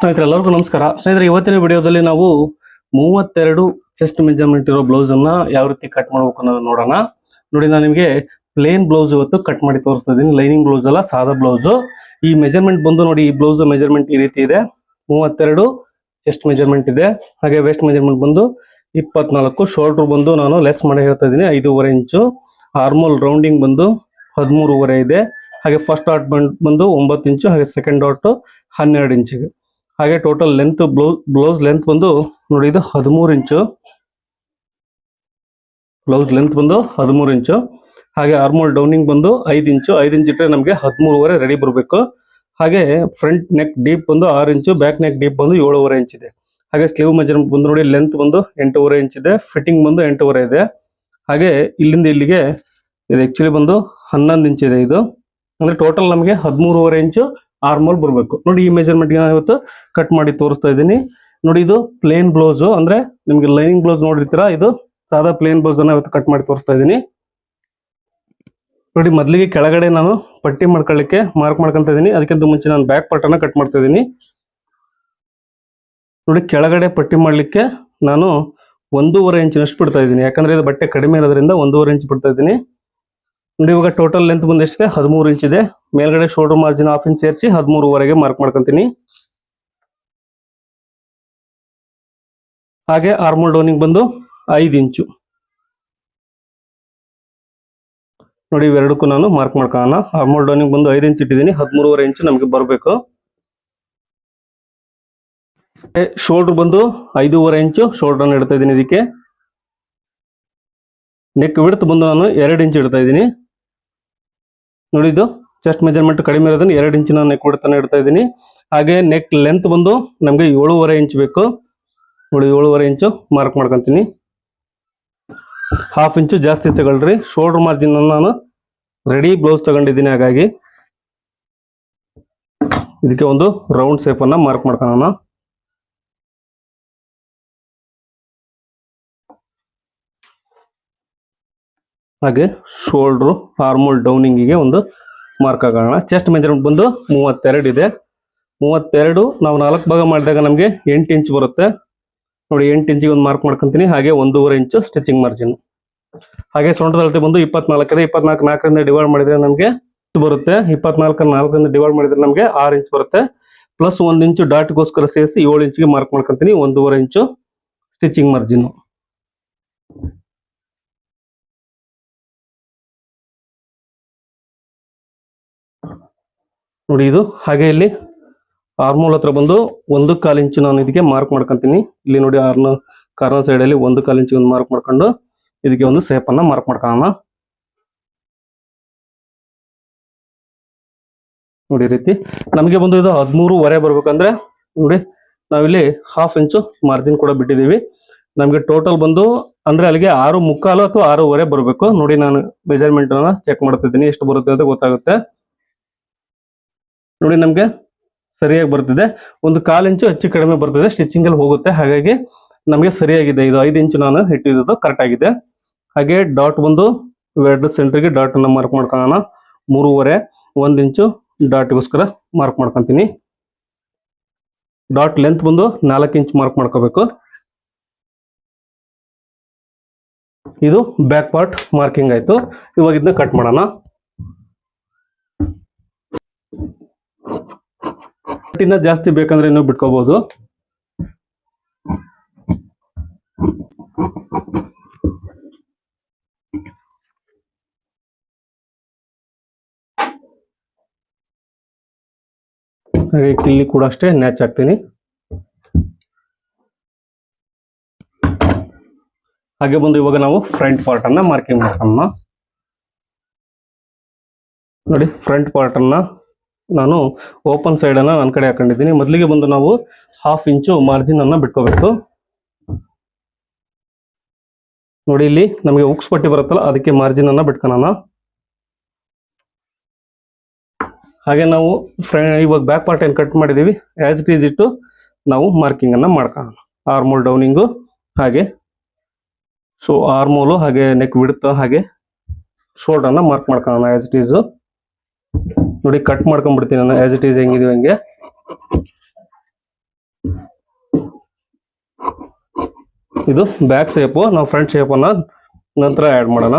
ಸ್ನೇಹಿತರೆ, ಎಲ್ಲರಿಗೂ ನಮಸ್ಕಾರ. ಸ್ನೇಹಿತರೆ, ಇವತ್ತಿನ ವಿಡಿಯೋದಲ್ಲಿ ನಾವು ಮೂವತ್ತೆರಡು ಚೆಸ್ಟ್ ಮೆಜರ್ಮೆಂಟ್ ಇರೋ ಬ್ಲೌಸ್ ಅನ್ನ ಯಾವ ರೀತಿ ಕಟ್ ಮಾಡ್ಬೇಕು ಅನ್ನೋದನ್ನ ನೋಡೋಣ. ನೋಡಿ, ನಾನು ನಿಮಗೆ ಪ್ಲೇನ್ ಬ್ಲೌಸ್ ಇವತ್ತು ಕಟ್ ಮಾಡಿ ತೋರಿಸ್ತಾ ಇದ್ದೀನಿ. ಲೈನಿಂಗ್ ಬ್ಲೌಸ್ ಅಲ್ಲ, ಸಾದಾ ಬ್ಲೌಸ್ ಈ ಮೆಜರ್ಮೆಂಟ್ ಬಂದು ನೋಡಿ, ಈ ಬ್ಲೌಸ್ ಮೆಜರ್ಮೆಂಟ್ ಈ ರೀತಿ ಇದೆ. ಮೂವತ್ತೆರಡು ಚೆಸ್ಟ್ ಮೆಜರ್ಮೆಂಟ್ ಇದೆ. ಹಾಗೆ ವೆಸ್ಟ್ ಮೆಜರ್ಮೆಂಟ್ ಬಂದು ಇಪ್ಪತ್ನಾಲ್ಕು. ಶೋಲ್ಡರ್ ಬಂದು ನಾನು ಲೆಸ್ ಮಾಡಿ ಹೇಳ್ತಾ ಇದ್ದೀನಿ, ಐದೂವರೆ ಇಂಚು ಆರ್ಮೋಲ್ ರೌಂಡಿಂಗ್ ಬಂದು ಹದಿಮೂರುವರೆ ಇದೆ. ಹಾಗೆ ಫಸ್ಟ್ ಡಾಟ್ ಬಂದು ಒಂಬತ್ತು ಇಂಚು ಹಾಗೆ ಸೆಕೆಂಡ್ ಡಾಟ್ ಹನ್ನೆರಡು ಇಂಚಿಗೆ ಹಾಗೆ total length blouse blouse length ಬಂದು ನೋಡಿ ಇದು ಹದಿಮೂರು ಇಂಚು ಬ್ಲೌಸ್ ಲೆಂತ್ ಬಂದು ಹದಿಮೂರು ಇಂಚು ಹಾಗೆ ಆರ್ಮೋಲ್ ಡೌನಿಂಗ್ ಬಂದು ಐದು ಇಂಚು ಐದು ಇಂಚ್ ಇಟ್ಟರೆ ನಮಗೆ ಹದಿಮೂರುವರೆ ರೆಡಿ ಬರಬೇಕು. ಹಾಗೆ ಫ್ರಂಟ್ ನೆಕ್ ಡೀಪ್ ಬಂದು ಆರು ಇಂಚು ಬ್ಯಾಕ್ ನೆಕ್ ಡೀಪ್ ಬಂದು ಏಳುವರೆ ಇಂಚ್ ಇದೆ. ಹಾಗೆ ಸ್ಲೀವ್ ಮೆಜರ್ಮೆಂಟ್ ಬಂದು ನೋಡಿ ಲೆಂತ್ ಬಂದು ಎಂಟೂವರೆ ಇಂಚ್ ಇದೆ. ಫಿಟ್ಟಿಂಗ್ ಬಂದು ಎಂಟೂವರೆ ಇದೆ. ಹಾಗೆ ಇಲ್ಲಿಂದ ಇಲ್ಲಿಗೆ ಇದು ಆ್ಯಕ್ಚುಲಿ ಬಂದು ಹನ್ನೊಂದು ಇಂಚ್ ಇದೆ ಇದು. ಅಂದರೆ ಟೋಟಲ್ ನಮಗೆ ಹದಿಮೂರುವರೆ ಇಂಚು ಆರ್ಮೋಲ್ ಬರಬೇಕು. ನೋಡಿ ಈ ಮೆಜರ್ಮೆಂಟ್ ಇವತ್ತು ಕಟ್ ಮಾಡಿ ತೋರಿಸ್ತಾ ಇದ್ದೀನಿ. ನೋಡಿ ಇದು ಪ್ಲೇನ್ ಬ್ಲೌಸ್ ಅಂದ್ರೆ ನಿಮ್ಗೆ ಲೈನಿಂಗ್ ಬ್ಲೌಸ್ ನೋಡಿರ್ತೀರಾ? ಇದು ಸಾದಾ ಪ್ಲೇನ್ ಬ್ಲೌಸ್ ಅನ್ನ ಇವತ್ತು ಕಟ್ ಮಾಡಿ ತೋರಿಸ್ತಾ ಇದ್ದೀನಿ. ನೋಡಿ ಮೊದಲಿಗೆ ಕೆಳಗಡೆ ನಾನು ಪಟ್ಟಿ ಮಾಡ್ಕೊಳ್ಳಿಕ್ಕೆ ಮಾರ್ಕ್ ಮಾಡ್ಕೊಂತ ಇದ್ದೀನಿ. ಅದಕ್ಕಿಂತ ಮುಂಚೆ ನಾನು ಬ್ಯಾಕ್ ಪಾರ್ಟ್ ಅನ್ನ ಕಟ್ ಮಾಡ್ತಾ ಇದ್ದೀನಿ. ನೋಡಿ ಕೆಳಗಡೆ ಪಟ್ಟಿ ಮಾಡ್ಲಿಕ್ಕೆ ನಾನು ಒಂದೂವರೆ ಇಂಚಿನಷ್ಟು ಬಿಡ್ತಾ ಇದ್ದೀನಿ. ಯಾಕಂದ್ರೆ ಇದು ಬಟ್ಟೆ ಕಡಿಮೆ ಇರೋದ್ರಿಂದ ಒಂದೂವರೆ ಇಂಚ್ ಬಿಡ್ತಾ ಇದ್ದೀನಿ. ನೋಡಿ, ಇವಾಗ ಟೋಟಲ್ ಲೆಂತ್ ಬಂದು ಎಷ್ಟಿದೆ? ಹದಿಮೂರು ಇಂಚ್ ಇದೆ. ಮೇಲ್ಗಡೆ ಶೋಲ್ಡರ್ ಮಾರ್ಜಿನ್ ಹಾಫ್ ಇಂಚ್ ಸೇರಿಸಿ ಹದಿಮೂರುವರೆಗೆ ಮಾರ್ಕ್ ಮಾಡ್ಕೊಂತೀನಿ. ಹಾಗೆ ಆರ್ಮೋಲ್ ಡೋನಿಂಗ್ ಬಂದು ಐದು ಇಂಚು ನೋಡಿ, ಇವೆರಡಕ್ಕೂ ನಾನು ಮಾರ್ಕ್ ಮಾಡ್ಕೊಳ್ಳೋಣ. ಆರ್ಮೋಲ್ ಡೋನಿಂಗ್ ಬಂದು ಐದು ಇಂಚ್ ಇಟ್ಟಿದ್ದೀನಿ. ಹದಿಮೂರುವರೆ ಇಂಚು ನಮಗೆ ಬರಬೇಕು. ಶೋಲ್ಡರ್ ಬಂದು ಐದೂವರೆ ಇಂಚು ಶೋಲ್ಡರ್ ಇಡ್ತಾ ಇದ್ದೀನಿ ಇದಕ್ಕೆ. ನೆಕ್ ವಿಡ್ತ್ ಬಂದು ನಾನು ಎರಡು ಇಂಚ್ ಇಡ್ತಾ ಇದ್ದೀನಿ. ನೋಡಿ ಇದು ಚೆಸ್ಟ್ ಮೆಜರ್ಮೆಂಟ್ ಕಡಿಮೆ ಇರೋದನ್ನ ಎರಡು ಇಂಚಿನ ನೆಕ್ ಬಿಡ್ತಾನೆ ಇಡ್ತಾ ಇದ್ದೀನಿ. ಹಾಗೆ ನೆಕ್ ಲೆಂತ್ ಬಂದು ನಮಗೆ ಏಳುವರೆ ಇಂಚ್ ಬೇಕು. ನೋಡಿ ಏಳುವರೆ ಇಂಚು ಮಾರ್ಕ್ ಮಾಡ್ಕೊಂತೀನಿ. ಹಾಫ್ ಇಂಚು ಜಾಸ್ತಿ ತಗೊಳ್ರಿ. ಶೋಲ್ಡರ್ ಮಾರ್ಜಿನ್ ನಾನು ರೆಡಿ ಬ್ಲೌಸ್ ತಗೊಂಡಿದ್ದೀನಿ ಹಾಗಾಗಿ. ಇದಕ್ಕೆ ಒಂದು ರೌಂಡ್ ಶೇಪನ್ನು ಮಾರ್ಕ್ ಮಾಡ್ಕೊಳ್ಳೋಣ. ಹಾಗೆ ಶೋಲ್ಡ್ರು ಡೌನಿಂಗ್ ಡೌನಿಂಗಿಗೆ ಒಂದು ಮಾರ್ಕ್ ಆಗೋಣ ಚೆಸ್ಟ್ ಮೆಜರ್ಮೆಂಟ್ ಬಂದು ಮೂವತ್ತೆರಡು ಇದೆ. ಮೂವತ್ತೆರಡು, ನಾವು ನಾಲ್ಕು ಭಾಗ ಮಾಡಿದಾಗ ನಮಗೆ ಎಂಟು ಇಂಚ್ ಬರುತ್ತೆ. ನೋಡಿ, ಎಂಟು ಇಂಚಿಗೆ ಒಂದು ಮಾರ್ಕ್ ಮಾಡ್ಕೊಂತೀನಿ. ಹಾಗೆ ಒಂದೂವರೆ ಇಂಚು ಸ್ಟಿಚಿಂಗ್ ಮಾರ್ಜಿನ್ ಹಾಗೆ ಸೊಂಟದ ಬಂದು ಇಪ್ಪತ್ನಾಲ್ಕು ಇದೆ. ಇಪ್ಪತ್ನಾಲ್ಕು ನಾಲ್ಕರಿಂದ ಡಿವೈಡ್ ಮಾಡಿದ್ರೆ ನಮಗೆ ಬರುತ್ತೆ. ಇಪ್ಪತ್ನಾಲ್ಕು ನಾಲ್ಕರಿಂದ ಡಿವೈಡ್ ಮಾಡಿದ್ರೆ ನಮಗೆ ಆರು ಇಂಚ್ ಬರುತ್ತೆ. ಪ್ಲಸ್ ಒಂದು ಇಂಚು ಡಾಟ್ಗೋಸ್ಕರ ಸೇರಿಸಿ ಏಳು ಇಂಚಿಗೆ ಮಾರ್ಕ್ ಮಾಡ್ಕೊಂತೀನಿ. ಒಂದೂವರೆ ಇಂಚು ಸ್ಟಿಚಿಂಗ್ ಮಾರ್ಜಿನ್ ನೋಡಿ ಇದು ಹಾಗೆ ಇಲ್ಲಿ ಆರ್ಮೂಲ್ ಹತ್ರ ಬಂದು ಒಂದು ಕಾಲು ಇಂಚು ನಾನು ಇದಕ್ಕೆ ಮಾರ್ಕ್ ಮಾಡ್ಕೊಂತೀನಿ. ಇಲ್ಲಿ ನೋಡಿ ಆರ್ನ ಕಾರ್ನರ್ ಸೈಡ್ ಅಲ್ಲಿ ಒಂದು ಕಾಲು ಇಂಚು ಒಂದು ಮಾರ್ಕ್ ಮಾಡ್ಕೊಂಡು ಇದಕ್ಕೆ ಒಂದು ಸೇಪ್ ಅನ್ನ ಮಾರ್ಕ್ ಮಾಡ್ಕೊಳ್ಳೋಣ. ನೋಡಿ ರೀತಿ. ನಮಗೆ ಬಂದು ಇದು ಹದಿಮೂರುವರೆ ಬರ್ಬೇಕಂದ್ರೆ ನೋಡಿ ನಾವಿಲ್ಲಿ ಹಾಫ್ ಇಂಚು ಮಾರ್ಜಿನ್ ಕೂಡ ಬಿಟ್ಟಿದ್ದೀವಿ. ನಮಗೆ ಟೋಟಲ್ ಬಂದು ಅಂದ್ರೆ ಅಲ್ಲಿಗೆ ಆರು ಮುಕ್ಕಾಲು ಅಥವಾ ಆರೂವರೆ ಬರಬೇಕು. ನೋಡಿ ನಾನು ಮೆಜರ್ಮೆಂಟ್ ಚೆಕ್ ಮಾಡ್ತಿದ್ದೀನಿ. ಎಷ್ಟು ಬರುತ್ತೆ ಅಂತ ಗೊತ್ತಾಗುತ್ತೆ. ನೋಡಿ ನಮಗೆ ಸರಿಯಾಗಿ ಬರ್ತಿದೆ. ಒಂದು ಕಾಲು ಇಂಚು ಹೆಚ್ಚು ಕಡಿಮೆ ಬರ್ತಿದೆ. ಸ್ಟಿಚಿಂಗ್ ಅಲ್ಲಿ ಹೋಗುತ್ತೆ. ಹಾಗಾಗಿ ನಮಗೆ ಸರಿಯಾಗಿದೆ. ಇದು ಐದು ಇಂಚು ನಾನು ಇಟ್ಟಿದ್ದು ಕರೆಕ್ಟ್ ಆಗಿದೆ. ಹಾಗೆ ಡಾಟ್ ಬಂದು ಎರಡು ಸೆಂಟ್ರಿಗೆ ಡಾಟ್ ಅನ್ನು ಮಾರ್ಕ್ ಮಾಡ್ಕೊಳ್ಳೋಣ. ಮೂರುವರೆ, ಒಂದ್ ಇಂಚು ಡಾಟ್ಗೋಸ್ಕರ ಮಾರ್ಕ್ ಮಾಡ್ಕೊಂತೀನಿ. ಡಾಟ್ ಲೆಂತ್ ಬಂದು ನಾಲ್ಕು ಇಂಚ್ ಮಾರ್ಕ್ ಮಾಡ್ಕೋಬೇಕು. ಇದು ಬ್ಯಾಕ್ ಪಾರ್ಟ್ ಮಾರ್ಕಿಂಗ್ ಆಯ್ತು. ಇವಾಗ ಇದನ್ನ ಕಟ್ ಮಾಡೋಣ. ಇನ್ನ ಜಾಸ್ತಿ ಬೇಕಂದ್ರೆ ಇನ್ನೂ ಬಿಟ್ಕೋಬಹುದು ಹಾಗೆ ಕಿಲ್ಲಿ ಕೂಡ ಅಷ್ಟೇ, ನ್ಯಾಚ್ ಹಾಕ್ತೀನಿ. ಹಾಗೆ ಬಂದು ಇವಾಗ ನಾವು ಫ್ರಂಟ್ ಪಾರ್ಟ್ ಅನ್ನ ಮಾರ್ಕಿಂಗ್ ಮಾಡೋಣ ನೋಡಿ ಫ್ರಂಟ್ ಪಾರ್ಟ್ ಅನ್ನ ನಾನು ಓಪನ್ ಸೈಡನ್ನು ನನ್ನ ಕಡೆ ಹಾಕೊಂಡಿದ್ದೀನಿ. ಮೊದಲಿಗೆ ಬಂದು ನಾವು ಹಾಫ್ ಇಂಚು ಮಾರ್ಜಿನ್ ಅನ್ನ ಬಿಟ್ಕೋಬೇಕು. ನೋಡಿ ಇಲ್ಲಿ ನಮಗೆ ಉಕ್ಸ್ ಪಟ್ಟಿ ಬರುತ್ತಲ್ಲ, ಅದಕ್ಕೆ ಮಾರ್ಜಿನ್ ಅನ್ನ ಬಿಟ್ಕೊಳ್ಳೋಣ ಹಾಗೆ ನಾವು ಇವಾಗ ಬ್ಯಾಕ್ ಪಾರ್ಟ್ ಏನು ಕಟ್ ಮಾಡಿದ್ದೀವಿ ಆ್ಯಸ್ ಇಟ್ ಈಸ್ ಇಟ್ಟು ನಾವು ಮಾರ್ಕಿಂಗ್ ಅನ್ನ ಮಾಡ್ಕೊಳ್ಳೋಣ. ಆರ್ಮೋಲ್ ಡೌನಿಂಗು ಹಾಗೆ. ಸೊ ಆರ್ಮೋಲು ಹಾಗೆ ನೆಕ್ ಬಿಡುತ್ತ ಹಾಗೆ ಶೋಲ್ಡರ್ ಅನ್ನ ಮಾರ್ಕ್ ಮಾಡ್ಕೊಳ್ಳೋಣ ಆ್ಯಸ್ ಇಟ್ ಈಸ್ ನೋಡಿ ಕಟ್ ಮಾಡ್ಕೊಂಡ್ಬಿಡ್ತೀನಿ ನಾನು ಆಸ್ ಇಟ್ ಈಸ್ ಹೆಂಗಿದೀವಿ ಹಂಗೆ. ಇದು ಬ್ಯಾಕ್ ಶೇಪು ನಾವು ಫ್ರಂಟ್ ಶೇಪನ್ನು ನಂತರ ಆ್ಯಡ್ ಮಾಡೋಣ.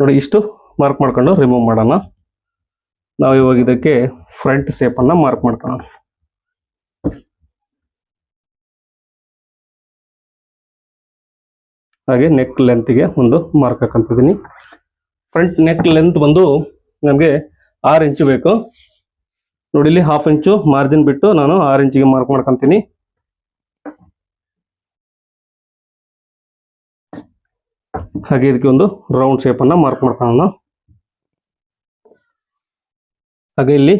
ನೋಡಿ ಇಷ್ಟು ಮಾರ್ಕ್ ಮಾಡ್ಕೊಂಡು ರಿಮೂವ್ ಮಾಡೋಣ. ನಾವು ಇವಾಗ ಇದಕ್ಕೆ ಫ್ರಂಟ್ ಶೇಪನ್ನು ಮಾರ್ಕ್ ಮಾಡ್ಕೊಳ್ಳೋಣ. ಹಾಗೆ ನೆಕ್ ಲೆಂತ್ಗೆ ಒಂದು ಮಾರ್ಕ್ ಹಾಕೊಂತಿದ್ದೀನಿ. ಫ್ರಂಟ್ ನೆಕ್ ಲೆಂತ್ ಬಂದು ನಮಗೆ ಆರು ಇಂಚು ಬೇಕು. ನೋಡಿ ಇಲ್ಲಿ ಹಾಫ್ ಇಂಚು ಮಾರ್ಜಿನ್ ಬಿಟ್ಟು ನಾನು ಆರು ಇಂಚಿಗೆ ಮಾರ್ಕ್ ಮಾಡ್ಕೊಂತೀನಿ. ಹಾಗೆ ಇದಕ್ಕೆ ಒಂದು ರೌಂಡ್ ಶೇಪ್ ಅನ್ನ ಮಾರ್ಕ್ ಮಾಡ್ಕೊಳ್ಳೋಣ. ಹಾಗೆ ಇಲ್ಲಿ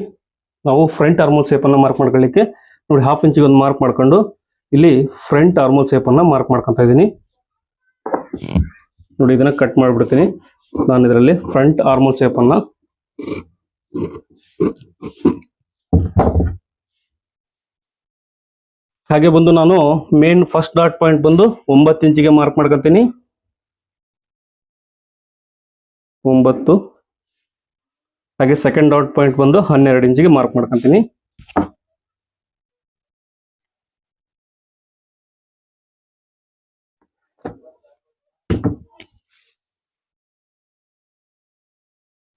ನಾವು ಫ್ರಂಟ್ ಆರ್ಮೋಲ್ ಶೇಪ್ ಅನ್ನ ಮಾರ್ಕ್ ಮಾಡ್ಕೊಳ್ಳಿಕ್ಕೆ ನೋಡಿ ಹಾಫ್ ಇಂಚಿಗೆ ಒಂದು ಮಾರ್ಕ್ ಮಾಡ್ಕೊಂಡು ಇಲ್ಲಿ ಫ್ರಂಟ್ ಆರ್ಮೋಲ್ ಶೇಪ್ ಅನ್ನ ಮಾರ್ಕ್ ಮಾಡ್ಕೊಂತ ಇದ್ದೀನಿ. ನೋಡಿ, ಇದನ್ನ ಕಟ್ ಮಾಡ್ಬಿಡ್ತೀನಿ. ನಾನು ಇದರಲ್ಲಿ ಫ್ರಂಟ್ ಆರ್ಮೋಲ್ ಶೇಪ್ ಅನ್ನ ಹಾಗೆ ಬಂದು ನಾನು ಮೇನ್ ಫಸ್ಟ್ ಡಾಟ್ ಪಾಯಿಂಟ್ ಬಂದು ಒಂಬತ್ತು ಇಂಚಿಗೆ ಮಾರ್ಕ್ ಮಾಡ್ಕೊತೀನಿ. ಒಂಬತ್ತು. ಹಾಗೆ ಸೆಕೆಂಡ್ ಡಾಟ್ ಪಾಯಿಂಟ್ ಬಂದು ಹನ್ನೆರಡು ಇಂಚಿಗೆ ಮಾರ್ಕ್ ಮಾಡ್ಕೊಂತೀನಿ.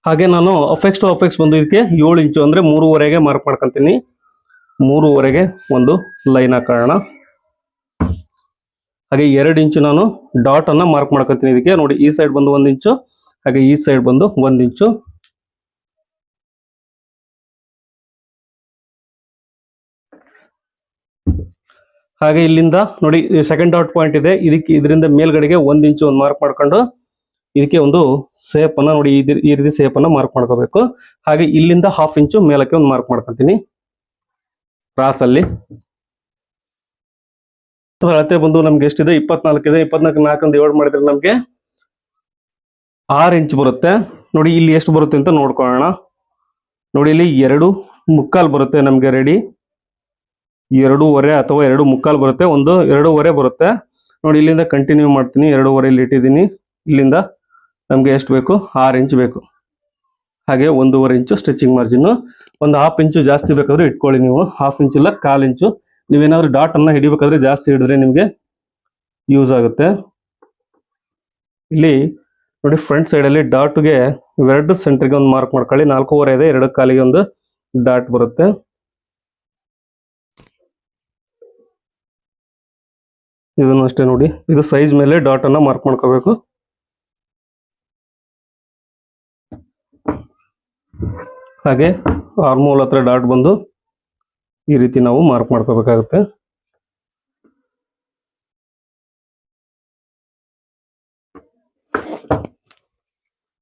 ಹಾಗೆ ನಾನು ಅಫೆಕ್ಸ್ ಟು ಅಫೆಕ್ಸ್ ಬಂದು ಇದಕ್ಕೆ ಏಳು ಇಂಚು ಅಂದರೆ ಮೂರುವರೆಗೆ ಮಾರ್ಕ್ ಮಾಡ್ಕೊತೀನಿ. ಮೂರುವರೆಗೆ ಒಂದು ಲೈನ್ ಹಾಕೋಣ. ಹಾಗೆ ಎರಡು ಇಂಚು ನಾನು ಡಾಟ್ ಅನ್ನು ಮಾರ್ಕ್ ಮಾಡ್ಕೊತೀನಿ ಇದಕ್ಕೆ. ನೋಡಿ, ಈ ಸೈಡ್ ಬಂದು ಒಂದು ಇಂಚು, ಹಾಗೆ ಈ ಸೈಡ್ ಬಂದು ಒಂದು ಇಂಚು. ಹಾಗೆ ಇಲ್ಲಿಂದ ನೋಡಿ ಸೆಕೆಂಡ್ ಡಾಟ್ ಪಾಯಿಂಟ್ ಇದೆ. ಇದಕ್ಕೆ, ಇದರಿಂದ ಮೇಲ್ಗಡೆಗೆ ಒಂದು ಇಂಚು ಒಂದು ಮಾರ್ಕ್ ಮಾಡ್ಕೊಂಡು ಇದಕ್ಕೆ ಒಂದು ಸೇಪ್ ನೋಡಿ, ಈ ರೀತಿ ಸೇಪ್ ಅನ್ನ ಮಾರ್ಕ್ ಮಾಡ್ಕೋಬೇಕು. ಹಾಗೆ ಇಲ್ಲಿಂದ ಹಾಫ್ ಇಂಚು ಮೇಲಕ್ಕೆ ಒಂದು ಮಾರ್ಕ್ ಮಾಡ್ಕೊಂತೀನಿ. ಕ್ರಾಸ್ ಅಲ್ಲಿ ಅಳತೆ ಬಂದು ನಮ್ಗೆ ಎಷ್ಟಿದೆ? ಇಪ್ಪತ್ನಾಲ್ಕು ಇದೆ. ಇಪ್ಪತ್ನಾಲ್ಕು ನಾಲ್ಕು ಏಳು ಮಾಡಿದ್ರೆ ನಮ್ಗೆ ಆರು ಇಂಚ್ ಬರುತ್ತೆ. ನೋಡಿ, ಇಲ್ಲಿ ಎಷ್ಟು ಬರುತ್ತೆ ಅಂತ ನೋಡ್ಕೊಳ್ಳೋಣ. ನೋಡಿ, ಇಲ್ಲಿ ಎರಡು ಮುಕ್ಕಾಲ್ ಬರುತ್ತೆ ನಮ್ಗೆ ರೆಡಿ ಎರಡೂವರೆ ಅಥವಾ ಎರಡು ಮುಕ್ಕಾಲ್ ಬರುತ್ತೆ. ಒಂದು ಎರಡೂವರೆ ಬರುತ್ತೆ. ನೋಡಿ, ಇಲ್ಲಿಂದ ಕಂಟಿನ್ಯೂ ಮಾಡ್ತೀನಿ. ಎರಡೂವರೆ ಇಲ್ಲಿ ಇಟ್ಟಿದ್ದೀನಿ. ಇಲ್ಲಿಂದ ನಮ್ಗೆ ಎಷ್ಟು ಬೇಕು? ಆರು ಇಂಚ್ ಬೇಕು. ಹಾಗೆ ಒಂದೂವರೆ ಇಂಚು ಸ್ಟಿಚಿಂಗ್ ಮಾರ್ಜಿನ್. ಒಂದು ಹಾಫ್ ಇಂಚು ಜಾಸ್ತಿ ಬೇಕಾದ್ರೆ ಇಟ್ಕೊಳ್ಳಿ ನೀವು. ಹಾಫ್ ಇಂಚ್ ಇಲ್ಲ, ಕಾಲು ಇಂಚು. ನೀವೇನಾದರೂ ಡಾಟ್ ಅನ್ನ ಹಿಡಿಬೇಕಾದ್ರೆ ಜಾಸ್ತಿ ಹಿಡಿದ್ರೆ ನಿಮಗೆ ಯೂಸ್ ಆಗುತ್ತೆ. ಇಲ್ಲಿ ನೋಡಿ ಫ್ರಂಟ್ ಸೈಡ್ ಅಲ್ಲಿ ಡಾಟ್ಗೆ ಇವೆರಡು ಸೆಂಟ್ರಿಗೆ ಒಂದು ಮಾರ್ಕ್ ಮಾಡ್ಕೊಳ್ಳಿ. ನಾಲ್ಕೂವರೆ ಇದೆ, ಎರಡು ಕಾಲಿಗೆ ಒಂದು ಡಾಟ್ ಬರುತ್ತೆ. ಇದನ್ನು ಅಷ್ಟೇ ನೋಡಿ. ಇದು ಸೈಜ್ ಮೇಲೆ ಡಾಟ್ ಅನ್ನ ಮಾರ್ಕ್ ಮಾಡ್ಕೋಬೇಕು. ಹಾಗೆ ಆರ್ಮೋಲ್ ಹತ್ರ ಡಾಟ್ ಬಂದು ಈ ರೀತಿ ನಾವು ಮಾರ್ಕ್ ಮಾಡ್ಕೋಬೇಕಾಗುತ್ತೆ.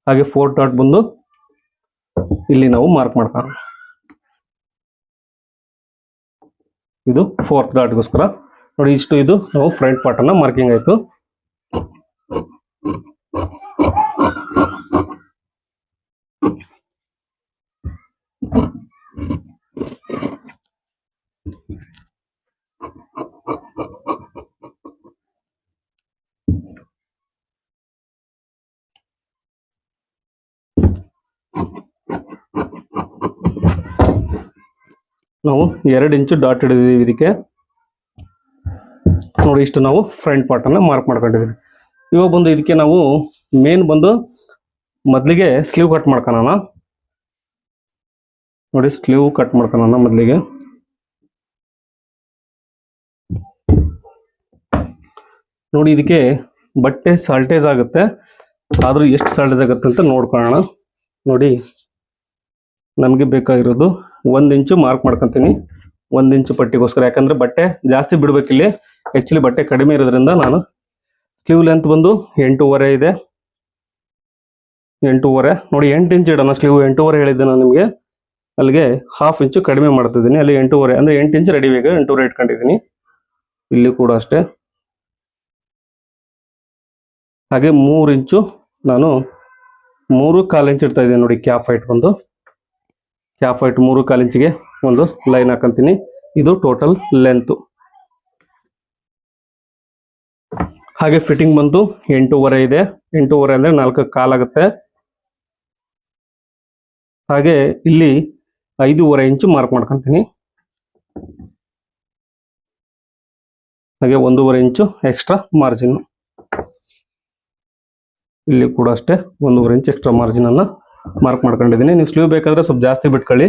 ಹಾಗೆ ಫೋರ್ ಡಾಟ್ ಬಂದು ಇಲ್ಲಿ ನಾವು ಮಾರ್ಕ್ ಮಾಡ್ಕೋಣ ಇದು ಫೋರ್ತ್ ಡಾಟ್ಗೋಸ್ಕರ. ನೋಡಿ ಇಷ್ಟು ಇದು ನಾವು ಫ್ರಂಟ್ ಪಾರ್ಟನ್ನ ಮಾರ್ಕಿಂಗ್ ಆಯ್ತು. ನಾವು ಎರಡು ಇಂಚು ಡಾಟ್ ಹಿಡಿದಿದ್ದೀವಿ ಇದಕ್ಕೆ. ನೋಡಿ, ಇಷ್ಟು ನಾವು ಫ್ರಂಟ್ ಪಾರ್ಟನ್ನು ಮಾರ್ಕ್ ಮಾಡ್ಕೊಂಡಿದ್ದೀವಿ. ಇವಾಗ ಬಂದು ಇದಕ್ಕೆ ನಾವು ಮೇನ್ ಬಂದು ಮೊದಲಿಗೆ ಸ್ಲೀವ್ ಕಟ್ ಮಾಡ್ಕೊಳೋಣ. ನೋಡಿ ಸ್ಲೀವ್ ಕಟ್ ಮಾಡ್ಕೊಳೋಣ ಮೊದಲಿಗೆ. ನೋಡಿ, ಇದಕ್ಕೆ ಬಟ್ಟೆ ಸಾಲ್ಟೇಜ್ ಆಗುತ್ತೆ. ಆದ್ರೂ ಎಷ್ಟು ಸಾಲ್ಟೇಜ್ ಆಗುತ್ತೆ ಅಂತ ನೋಡ್ಕೊಳ್ಳೋಣ. ನೋಡಿ, ನಮಗೆ ಬೇಕಾಗಿರೋದು ಒಂದ್ ಇಂಚು ಮಾರ್ಕ್ ಮಾಡ್ಕೊತೀನಿ. ಒಂದು ಇಂಚು ಪಟ್ಟಿಗೋಸ್ಕರ. ಯಾಕಂದ್ರೆ ಬಟ್ಟೆ ಜಾಸ್ತಿ ಬಿಡಬೇಕಿಲ್ಲಿ ಆ್ಯಕ್ಚುಲಿ ಬಟ್ಟೆ ಕಡಿಮೆ ಇರೋದ್ರಿಂದ ನಾನು ಸ್ಲೀವ್ ಲೆಂತ್ ಬಂದು ಎಂಟೂವರೆ ಇದೆ. ಎಂಟೂವರೆ. ನೋಡಿ ಎಂಟು ಇಂಚ್ ಇಡೋಣ ಸ್ಲೀವ್ ಎಂಟೂವರೆ ಹೇಳಿದ್ದೆ ನಾನು ನಿಮಗೆ. ಅಲ್ಲಿಗೆ ಹಾಫ್ ಇಂಚು ಕಡಿಮೆ ಮಾಡ್ತಿದ್ದೀನಿ. ಅಲ್ಲಿ ಎಂಟೂವರೆ. ಅಂದ್ರೆ ಎಂಟು ಇಂಚು ರೆಡಿ ಬೇಕು ಎಂಟೂವರೆ ಇಟ್ಕೊಂಡಿದ್ದೀನಿ. ಇಲ್ಲಿ ಕೂಡ ಅಷ್ಟೇ. ಹಾಗೆ ಮೂರು ಇಂಚು ನಾನು ಮೂರು ಕಾಲು ಇಂಚು ಇಡ್ತಾ ಇದ್ದೀನಿ ನೋಡಿ ಕ್ಯಾಪ್ ಹೈಟ್ ಬಂದು. ಕ್ಯಾಪ್ ಹೈಟ್ ಮೂರು ಕಾಲು ಇಂಚಿಗೆ ಒಂದು ಲೈನ್ ಹಾಕಂತೀನಿ. ಇದು ಟೋಟಲ್ ಲೆಂತ್ ಹಾಗೆ ಫಿಟ್ಟಿಂಗ್ ಬಂದು ಎಂಟೂವರೆ ಇದೆ. ಎಂಟೂವರೆ ಅಂದ್ರೆ ನಾಲ್ಕು ಕಾಲಾಗುತ್ತೆ ಹಾಗೆ ಇಲ್ಲಿ ಐದೂವರೆ ಇಂಚು ಮಾರ್ಕ್ ಮಾಡ್ಕೊತೀನಿ. ಹಾಗೆ ಒಂದೂವರೆ ಇಂಚು ಎಕ್ಸ್ಟ್ರಾ ಮಾರ್ಜಿನ್ ಇಲ್ಲಿ ಕೂಡ ಅಷ್ಟೇ ಒಂದೂವರೆ ಇಂಚ್ ಎಕ್ಸ್ಟ್ರಾ ಮಾರ್ಜಿನ್ ಅನ್ನ ಮಾರ್ಕ್ ಮಾಡ್ಕೊಂಡಿದ್ದೀನಿ. ನೀವು ಸ್ಲೀವ್ ಬೇಕಾದ್ರೆ ಸ್ವಲ್ಪ ಜಾಸ್ತಿ ಬಿಟ್ಕೊಳ್ಳಿ.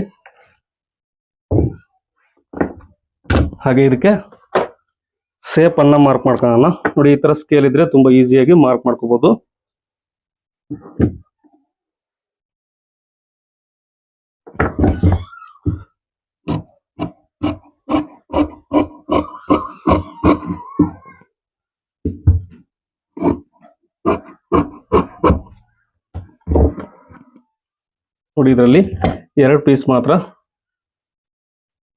ಹಾಗೆ ಇದಕ್ಕೆ ಸೇಪ್ ಅನ್ನ ಮಾರ್ಕ್ ಮಾಡ್ಕೊಳ್ಳೋಣ. ನೋಡಿ ಈ ತರ ಸ್ಕೇಲ್ ಇದ್ರೆ ತುಂಬಾ ಈಸಿಯಾಗಿ ಮಾರ್ಕ್ ಮಾಡ್ಕೋಬಹುದು ನೋಡಿ ಇದರಲ್ಲಿ ಎರಡು ಪೀಸ್ ಮಾತ್ರ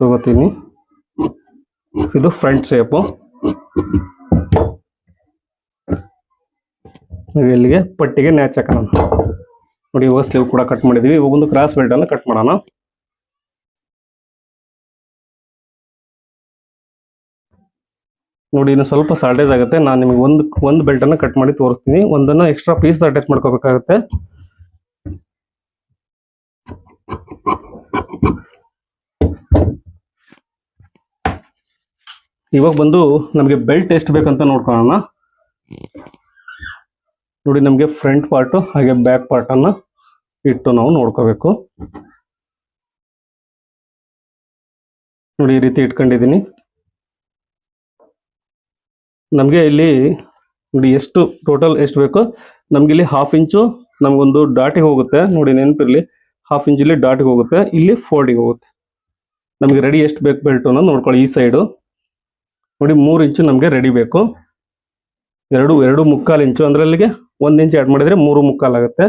ತಗೋತೀನಿ. ಇದು ಫ್ರಂಟ್ ಶೇಪು ಇಲ್ಲಿಗೆ ಪಟ್ಟಿಗೆ ನ್ಯಾಚ್ ಹಾಕೋಣ. ನೋಡಿ ಇವಾಗ ಸ್ಲೀವ್ ಕೂಡ ಕಟ್ ಮಾಡಿದೀವಿ. ಇವಾಗ ಒಂದು ಕ್ರಾಸ್ ಬೆಲ್ಟ್ ಅನ್ನು ಕಟ್ ಮಾಡೋಣ. ನೋಡಿ ಇನ್ನು ಸ್ವಲ್ಪ ಸಾಲ್ಟೇಜ್ ಆಗುತ್ತೆ. ನಾನು ನಿಮಗೆ ಒಂದು ಒಂದು ಬೆಲ್ಟನ್ನು ಕಟ್ ಮಾಡಿ ತೋರಿಸ್ತೀನಿ. ಒಂದನ್ನ ಎಕ್ಸ್ಟ್ರಾ ಪೀಸ್ ಅಟ್ಯಾಚ್ ಮಾಡ್ಕೋಬೇಕಾಗುತ್ತೆ. ಇವಾಗ ಬಂದು ನಮಗೆ ಬೆಲ್ಟ್ ಎಷ್ಟು ಬೇಕಂತ ನೋಡ್ಕೊಳ್ಳೋಣ. ನೋಡಿ ನಮಗೆ ಫ್ರಂಟ್ ಪಾರ್ಟು, ಹಾಗೆ ಬ್ಯಾಕ್ ಪಾರ್ಟ್ ಅನ್ನ ಇಟ್ಟು ನಾವು ನೋಡ್ಕೋಬೇಕು. ನೋಡಿ ಈ ರೀತಿ ಇಟ್ಕೊಂಡಿದ್ದೀನಿ. ನಮಗೆ ಇಲ್ಲಿ ನೋಡಿ ಎಷ್ಟು, ಟೋಟಲ್ ಎಷ್ಟು ಬೇಕು? ನಮ್ಗೆ ಇಲ್ಲಿ ಹಾಫ್ ಇಂಚು, ನಮಗೊಂದು ಡಾಟಿಗೆ ಹೋಗುತ್ತೆ. ನೋಡಿ ನೆನಪಿರ್ಲಿ. ಹಾಫ್ ಇಂಚಲ್ಲಿ ಡಾಟಿಗೆ ಹೋಗುತ್ತೆ. ಇಲ್ಲಿ ಫೋಲ್ಡಿಗೆ ಹೋಗುತ್ತೆ. ನಮಗೆ ರೆಡಿ ಎಷ್ಟು ಬೇಕು ಬೆಲ್ಟು ಅನ್ನೋದು ನೋಡ್ಕೊಳ್ಳಿ. ಈ ಸೈಡು ನೋಡಿ, ಮೂರು ಇಂಚು ನಮಗೆ ರೆಡಿ ಬೇಕು. ಎರಡು ಎರಡು ಮುಕ್ಕಾಲು ಇಂಚು ಅಂದರೆ ಅಲ್ಲಿಗೆ ಒಂದು ಇಂಚು ಆ್ಯಡ್ ಮಾಡಿದ್ರೆ ಮೂರು ಮುಕ್ಕಾಲು ಆಗುತ್ತೆ.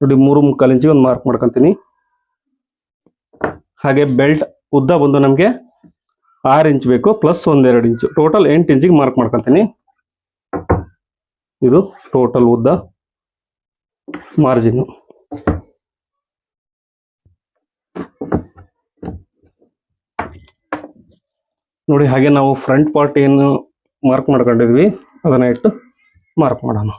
ನೋಡಿ, ಮೂರು ಮುಕ್ಕಾಲು ಇಂಚಿಗೆ ಒಂದು ಮಾರ್ಕ್ ಮಾಡ್ಕೊತೀನಿ. ಹಾಗೆ ಬೆಲ್ಟ್ ಉದ್ದ ಬಂದು ನಮಗೆ ಆರು ಇಂಚ್ ಬೇಕು ಪ್ಲಸ್ ಒಂದೆರಡು ಇಂಚು ಟೋಟಲ್ ಎಂಟು ಇಂಚಿಗೆ ಮಾರ್ಕ್ ಮಾಡ್ಕೊತೀನಿ. ಇದು ಟೋಟಲ್ ಉದ್ದ ಮಾರ್ಜಿನ್ ನೋಡಿ ಹಾಗೆ ನಾವು ಫ್ರಂಟ್ ಪಾರ್ಟ್ ಏನು ಮಾರ್ಕ್ ಮಾಡ್ಕೊಂಡಿದ್ವಿ ಅದನ್ನ ಇಟ್ಟು ಮಾರ್ಕ್ ಮಾಡೋಣ.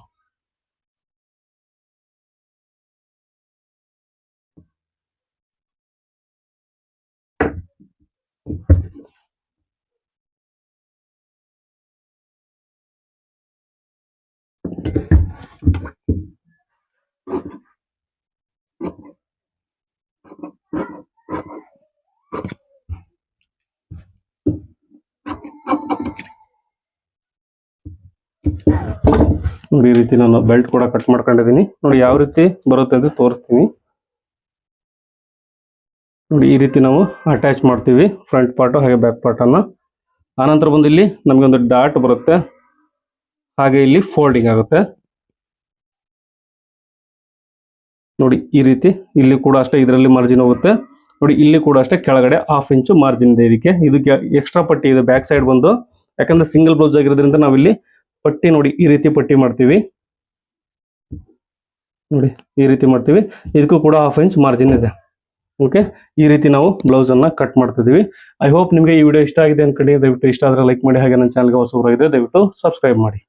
ನೋಡಿ ಈ ರೀತಿ ನಾನು ಬೆಲ್ಟ್ ಕೂಡ ಕಟ್ ಮಾಡ್ಕೊಂಡಿದ್ದೀನಿ. ನೋಡಿ ಯಾವ ರೀತಿ ಬರುತ್ತೆ ಅಂತ ತೋರಿಸ್ತೀನಿ. ನೋಡಿ ಈ ರೀತಿ ನಾವು ಅಟ್ಯಾಚ್ ಮಾಡ್ತೀವಿ ಫ್ರಂಟ್ ಪಾರ್ಟ್ ಹಾಗೆ ಬ್ಯಾಕ್ ಪಾರ್ಟ್ ಅನ್ನ. ಆನಂತರ ಬಂದು ಇಲ್ಲಿ ನಮಗೆ ಒಂದು ಡಾಟ್ ಬರುತ್ತೆ. ಹಾಗೆ ಇಲ್ಲಿ ಫೋಲ್ಡಿಂಗ್ ಆಗುತ್ತೆ. ನೋಡಿ ಈ ರೀತಿ ಇಲ್ಲಿ ಕೂಡ ಅಷ್ಟೇ ಇದರಲ್ಲಿ ಮಾರ್ಜಿನ್ ಹೋಗುತ್ತೆ. ನೋಡಿ ಇಲ್ಲಿ ಕೂಡ ಅಷ್ಟೇ ಕೆಳಗಡೆ ಹಾಫ್ ಇಂಚು ಮಾರ್ಜಿನ್ ಇದೆ ಇದಕ್ಕೆ. ಇದಕ್ಕೆ ಎಕ್ಸ್ಟ್ರಾ ಪಟ್ಟಿ ಇದೆ ಬ್ಯಾಕ್ ಸೈಡ್ ಬಂದು. ಯಾಕಂದ್ರೆ ಸಿಂಗಲ್ ಬ್ಲೌಸ್ ಆಗಿರೋದ್ರಿಂದ ನಾವಿಲ್ಲಿ ಪಟ್ಟಿ ನೋಡಿ ಈ ರೀತಿ ಪಟ್ಟಿ ಮಾಡ್ತೀವಿ. ನೋಡಿ ಈ ರೀತಿ ಮಾಡ್ತೀವಿ. ಇದಕ್ಕೂ ಕೂಡ ಹಾಫ್ ಇಂಚ್ ಮಾರ್ಜಿನ್ ಇದೆ. ಓಕೆ ಈ ರೀತಿ ನಾವು ಬ್ಲೌಸ್ ಅನ್ನ ಕಟ್ ಮಾಡ್ತಿದ್ದೀವಿ. ಐ ಹೋಪ್ ನಿಮಗೆ ಈ ವಿಡಿಯೋ ಇಷ್ಟ ಆಗಿದೆ ಅನ್ಕೊಂಡು. ದಯವಿಟ್ಟು ಇಷ್ಟ ಆದ್ರೆ ಲೈಕ್ ಮಾಡಿ. ಹಾಗೆ ನನ್ನ ಚಾನಲ್ಗೆ ಹೊಸಬರಾಗಿದೆ ದಯವಿಟ್ಟು ಸಬ್ಸ್ಕ್ರೈಬ್ ಮಾಡಿ.